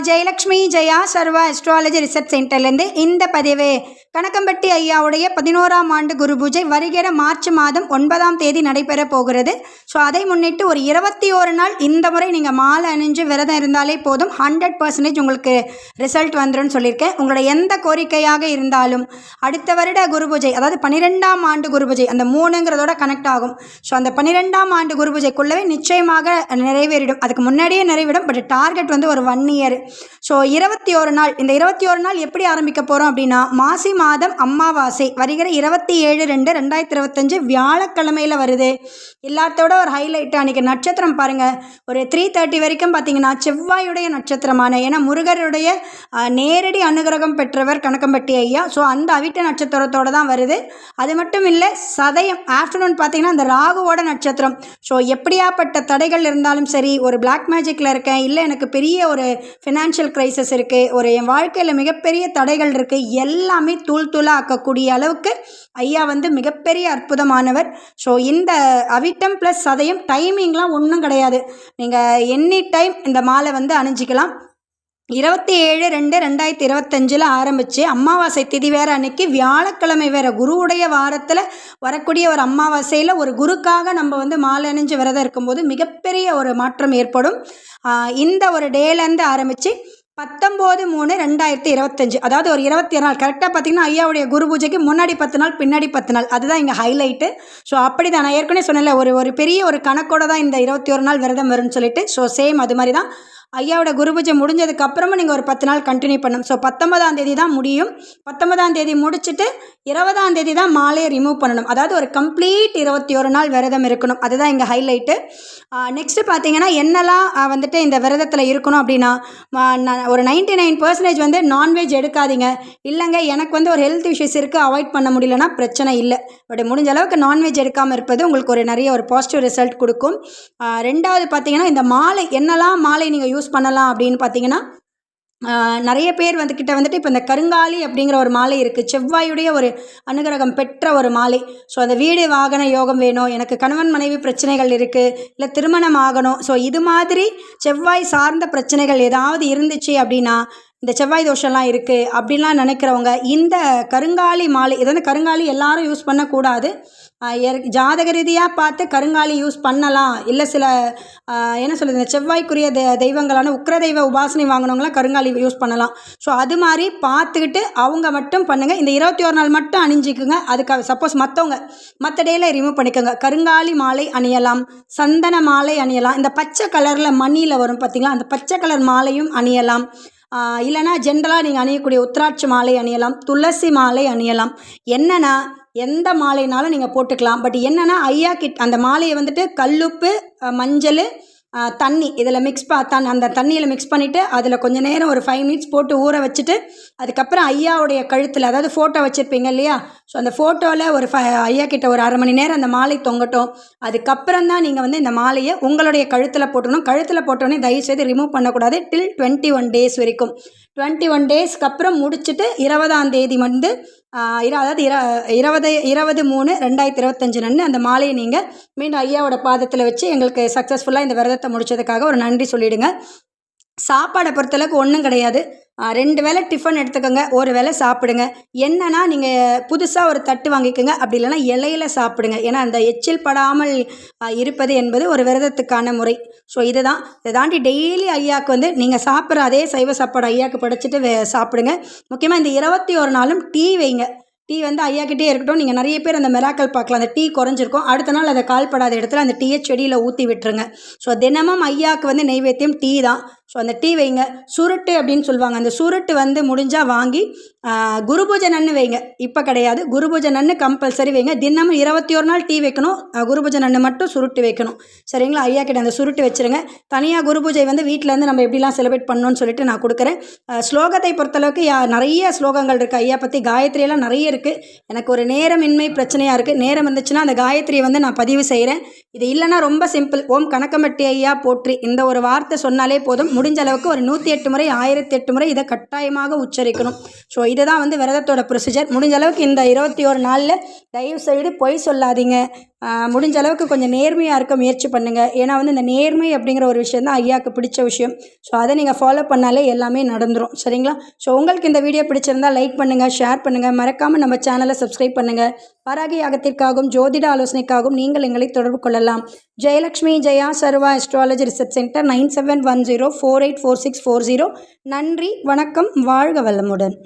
Jayalakshmi Jaya Sarva astrology research சென்டர்லேருந்து இந்த பதிவு கணக்கம்பட்டி ஐயாவுடைய பதினோராம் ஆண்டு குரு பூஜை வருகிற மார்ச் மாதம் ஒன்பதாம் தேதி நடைபெற போகிறது. ஸோ அதை முன்னிட்டு ஒரு இருபத்தி ஒரு நாள் இந்த முறை நீங்கள் மாலை அணிஞ்சு விரதம் இருந்தாலே போதும். ஹண்ட்ரட் பர்சன்டேஜ் உங்களுக்கு ரிசல்ட் வந்துடும் சொல்லியிருக்கேன். உங்களோட எந்த கோரிக்கையாக இருந்தாலும் அடுத்த வருட குரு பூஜை அதாவது பன்னிரெண்டாம் ஆண்டு குரு பூஜை அந்த மூணுங்கிறதோட கனெக்ட் ஆகும். ஸோ அந்த பன்னிரெண்டாம் ஆண்டு குரு பூஜைக்குள்ளவே நிச்சயமாக நிறைவேறிடும். அதுக்கு முன்னாடியே நிறைவிடும். பட் டார்கெட் வந்து ஒரு ஒன் இயர் ஸோ இருபத்தி ஒரு நாள் இந்த இருபத்தி ஒரு நாள் எப்படி ஆரம்பிக்க போகிறோம் அப்படின்னா மாசி மாதம் அம்மாவாசை. வருகிற இருபத்தி ஏழு ரெண்டு ரெண்டாயிரத்தி இருபத்தஞ்சு வியாழக்கிழமையில் வருது. எல்லாத்தோட ஒரு ஹைலைட்டு அன்றைக்கி நட்சத்திரம் பாருங்கள் ஒரு த்ரீ தேர்ட்டி வரைக்கும் பார்த்தீங்கன்னா செவ்வாயுடைய நட்சத்திரமான ஏன்னா முருகருடைய நேரடி அனுகிரகம் பெற்றவர் கணக்கம்பட்டி ஐயா. ஸோ அந்த அவிட்ட நட்சத்திரத்தோட தான் வருது. அது மட்டும் இல்லை சதயம் ஆஃப்டர்நூன் பார்த்தீங்கன்னா அந்த ராகுவோட நட்சத்திரம். ஸோ எப்படியாப்பட்ட தடைகள் இருந்தாலும் சரி ஒரு பிளாக் மேஜிக்கில் இருக்கேன் இல்லை எனக்கு பெரிய ஒரு ஃபினான்ஷியல் க்ரைசஸ் இருக்குது ஒரு என் வாழ்க்கையில் மிகப்பெரிய தடைகள் இருக்குது எல்லாமே தூள் தூளாக ஆக்கக்கூடிய அளவுக்கு ஐயா வந்து மிகப்பெரிய அற்புதமானவர். ஸோ இந்த அவிட்டம் ப்ளஸ் சதயம் டைமிங்லாம் ஒன்றும் கிடையாது. நீங்கள் எனி டைம் இந்த மாலை வந்து அணிஞ்சிக்கலாம். இருபத்தி ஏழு ரெண்டு ரெண்டாயிரத்தி இருபத்தஞ்சில் ஆரம்பித்து அமாவாசை திதி வேறு அன்னைக்கு வியாழக்கிழமை வேறு குருவுடைய வாரத்தில் வரக்கூடிய ஒரு அமாவாசையில் ஒரு குருக்காக நம்ம வந்து மாலை அணிஞ்சு விரதம் இருக்கும்போது மிகப்பெரிய ஒரு மாற்றம் ஏற்படும். இந்த ஒரு டேலேருந்து ஆரம்பித்து பத்தொம்போது மூணு ரெண்டாயிரத்தி இருபத்தஞ்சு. அதாவது ஒரு இருபத்தி நாள். கரெக்டாக பார்த்தீங்கன்னா ஐயாவுடைய குரு பூஜைக்கு முன்னாடி பத்து நாள் பின்னாடி பத்து நாள். அதுதான் இங்கே ஹைலைட்டு ஸோ அப்படி தான் நான் ஏற்கனவே சொன்னல ஒரு ஒரு பெரிய ஒரு கணக்கோட தான் இந்த இருபத்தி ஒரு நாள் விரதம் வரும்னு சொல்லிட்டு. ஸோ சேம் அது மாதிரி தான் ஐயாவோட குருபூஜை முடிஞ்சதுக்கு அப்புறமும் நீங்கள் ஒரு பத்து நாள் கண்டினியூ பண்ணணும். ஸோ பத்தொன்பதாம் தேதி தான் முடியும். பத்தொன்பதாம் தேதி முடிச்சுட்டு இருபதாம் தேதி தான் மாலையை ரிமூவ் பண்ணணும். அதாவது ஒரு கம்ப்ளீட் இருபத்தி ஒரு நாள் விரதம் இருக்கணும். அதுதான் இங்கே ஹைலைட்டு நெக்ஸ்ட்டு பார்த்தீங்கன்னா என்னெல்லாம் வந்துட்டு இந்த விரதத்தில் இருக்கணும் அப்படின்னா நான் ஒரு நைன்டி நைன் பர்சன்டேஜ் வந்து நான்வெஜ் எடுக்காதீங்க. இல்லைங்க எனக்கு வந்து ஒரு ஹெல்த் இஷ்யூஸ் இருக்குது அவாய்ட் பண்ண முடியலன்னா பிரச்சனை இல்லை. பட் முடிஞ்ச அளவுக்கு நான்வெஜ் எடுக்காமல் இருப்பது உங்களுக்கு ஒரு நிறைய ஒரு பாசிட்டிவ் ரிசல்ட் கொடுக்கும். ரெண்டாவது பார்த்தீங்கன்னா இந்த மாலை என்னெல்லாம் மாலை நீங்கள் யூஸ் பண்ணலாம் அப்படின்னு பார்த்தீங்கன்னா நிறைய பேர் வந்துக்கிட்ட வந்துட்டு இப்போ இந்த கருங்காலி அப்படிங்கிற ஒரு மாலை இருக்குது செவ்வாயுடைய ஒரு அனுகிரகம் பெற்ற ஒரு மாலை. ஸோ அந்த வீடு வாகன யோகம் வேணும். எனக்கு கணவன் மனைவி பிரச்சனைகள் இருக்குது இல்லை திருமணம் ஆகணும். ஸோ இது மாதிரி செவ்வாய் சார்ந்த பிரச்சனைகள் ஏதாவது இருந்துச்சு அப்படின்னா இந்த செவ்வாய் தோஷம்லாம் இருக்குது அப்படின்லாம் நினைக்கிறவங்க இந்த கருங்காலி மாலை இது வந்து கருங்காலி எல்லாரும் யூஸ் பண்ணக்கூடாது. எர்- ஜாதக ரீதியாக பார்த்து கருங்காலி யூஸ் பண்ணலாம். இல்லை சில என்ன சொல்கிறது இந்த செவ்வாய்க்குரிய தெ தெய்வங்களான உக்ர தெய்வ உபாசனை வாங்கினவங்களாம் கருங்காலி யூஸ் பண்ணலாம். ஸோ அது மாதிரி பார்த்துக்கிட்டு அவங்க மட்டும் பண்ணுங்கள் இந்த இருபத்தி ஒரு நாள் மட்டும் அணிஞ்சிக்குங்க. அதுக்காக சப்போஸ் மற்றவங்க மற்ற டேயில் ரிமூவ் பண்ணிக்கோங்க. கருங்காலி மாலை அணியலாம் சந்தன மாலை அணியலாம். இந்த பச்சை கலரில் மணியில் வரும் பார்த்தீங்களா அந்த பச்சை கலர் மாலையும் அணியலாம். இல்லைனா ஜென்ரலாக நீங்கள் அணியக்கூடிய உத்தராட்சி மாலை அணியலாம் துளசி மாலை அணியலாம். என்னென்னா எந்த மாலைனாலும் நீங்கள் போட்டுக்கலாம். பட் என்னென்னா ஐயா கிட் அந்த மாலையை வந்துட்டு கல்லுப்பு மஞ்சள் தண்ணி இதில் மிக்ஸ் பா தன் அந்த தண்ணியில் மிக்ஸ் பண்ணிவிட்டு அதில் கொஞ்ச நேரம் ஒரு ஃபைவ் மினிட்ஸ் போட்டு ஊற வச்சுட்டு அதுக்கப்புறம் ஐயாவுடைய கழுத்தில் அதாவது ஃபோட்டோ வச்சுருப்பீங்க இல்லையா? ஸோ அந்த ஃபோட்டோவில் ஒரு ஃப ஐயா கிட்ட ஒரு அரை மணி நேரம் அந்த மாலை தொங்கட்டும். அதுக்கப்புறம் தான் நீங்கள் வந்து இந்த மாலையை உங்களுடைய கழுத்தில் போட்டணும் கழுத்தில் போட்டோன்னே தயவுசெய்து ரிமூவ் பண்ணக்கூடாது. டில் டுவெண்ட்டி ஒன் டேஸ் வரைக்கும். டுவெண்ட்டி ஒன் டேஸ்க்கு அப்புறம் முடிச்சுட்டு இருபதாம் தேதி வந்து இரு இர அதாவது இர இருபது இருபது மூணு ரெண்டாயிரத்தி இருபத்தஞ்சு நன்று அந்த மாலையை நீங்கள் மீண்டும் ஐயாவோட பாதத்தில் வச்சு எங்களுக்கு சக்ஸஸ்ஃபுல்லாக இந்த விரதத்தை முடித்ததுக்காக ஒரு நன்றி சொல்லிவிடுங்க சாப்பாடை பொறுத்தளவுக்கு ஒன்றும் கிடையாது. ரெண்டு வேளை டிஃபன் எடுத்துக்கோங்க ஒரு வேளை சாப்பிடுங்க. என்னன்னா நீங்கள் புதுசாக ஒரு தட்டு வாங்கிக்கோங்க. அப்படி இல்லைன்னா இலையில சாப்பிடுங்க. ஏன்னா அந்த எச்சில் படாமல் இருப்பது என்பது ஒரு விரதத்துக்கான முறை. ஸோ இதுதான். இதை தாண்டி டெய்லி ஐயாவுக்கு வந்து நீங்கள் சாப்பிட்ற அதே சைவ சாப்பாடு ஐயாவுக்கு படைச்சிட்டு வே சாப்பிடுங்க. முக்கியமாக இந்த இருபத்தி ஒரு நாளும் டீ வைங்க. டீ வந்து ஐயாக்கிட்டே இருக்கட்டும். நீங்கள் நிறைய பேர் அந்த மெராக்கல் பார்க்கலாம். அந்த டீ குறைஞ்சிருக்கும். அடுத்த நாள் அதை கால்படாத இடத்துல அந்த டீயை செடியில் ஊற்றி விட்டுருங்க. ஸோ தினமும் ஐயாவுக்கு வந்து நெய்வேத்தியம் டீ தான். ஸோ அந்த டீ வைங்க. சுருட்டு அப்படின்னு சொல்லுவாங்க. அந்த சுருட்டு வந்து முடிஞ்சால் வாங்கி ஆஹ், குரு பூஜை நன்னு வைங்க. இப்போ கிடையாது. குரு பூஜை நன்னு கம்பல்சரி வைங்க. தினமும் இருபத்தி ஒரு நாள் டீ வைக்கணும். ஆஹ், குரு பூஜை நன்னு மட்டும் சுருட்டு வைக்கணும். சரிங்களா? ஐயா கிட்ட அந்த சுருட்டு வச்சுருங்க. தனியாக குரு பூஜை வந்து வீட்டிலேருந்து நம்ம எப்படிலாம் செலிப்ரேட் பண்ணணும்னு சொல்லிட்டு நான் கொடுக்குறேன். ஸ்லோகத்தை பொறுத்தளவுக்கு யா நிறைய ஸ்லோகங்கள் இருக்குது ஐயா பற்றி காயத்ரியெல்லாம் நிறைய இருக்குது எனக்கு ஒரு நேரமின்மை பிரச்சனையாக இருக்குது நேரம் இருந்துச்சுன்னா அந்த காயத்ரியை வந்து நான் பதிவு செய்கிறேன் இது இல்லைன்னா ரொம்ப சிம்பிள் ஓம் கணக்கம்பட்டி ஐயா போற்றி. இந்த ஒரு வார்த்தை சொன்னாலே போதும். முடிஞ்ச அளவுக்கு ஒரு நூற்றி எட்டு முறை ஆயிரத்தி எட்டு முறை இதை கட்டாயமாக உச்சரிக்கணும். ஸோ இதுதான் வந்து விரதத்தோட ப்ரொசீஜர் முடிஞ்ச அளவுக்கு இந்த இருபத்தி ஒரு நாளில் தயவு செய்து பொய் சொல்லாதீங்க. முடிஞ்ச அளவுக்கு கொஞ்சம் நேர்மையாக இருக்க முயற்சி பண்ணுங்கள் ஏன்னா வந்து இந்த நேர்மை அப்படிங்கிற ஒரு விஷயம் தான் ஐயாவுக்கு பிடிச்ச விஷயம். ஸோ அதை நீங்கள் ஃபாலோ பண்ணாலே எல்லாமே நடந்துடும் சரிங்களா? ஸோ உங்களுக்கு இந்த வீடியோ பிடிச்சிருந்தா லைக் பண்ணுங்கள் ஷேர் பண்ணுங்கள் மறக்காமல் நம்ம சேனலை சப்ஸ்கிரைப் பண்ணுங்கள் பராகி யாகத்திற்காகவும் ஜோதிட ஆலோசனைக்காகவும் நீங்கள் எங்களை தொடர்பு கொள்ளலாம். Jayalakshmi Jaya Sarva astrology research centre nine seven one zero four eight four six four zero நன்றி வணக்கம் வாழ்க வளமுடன்.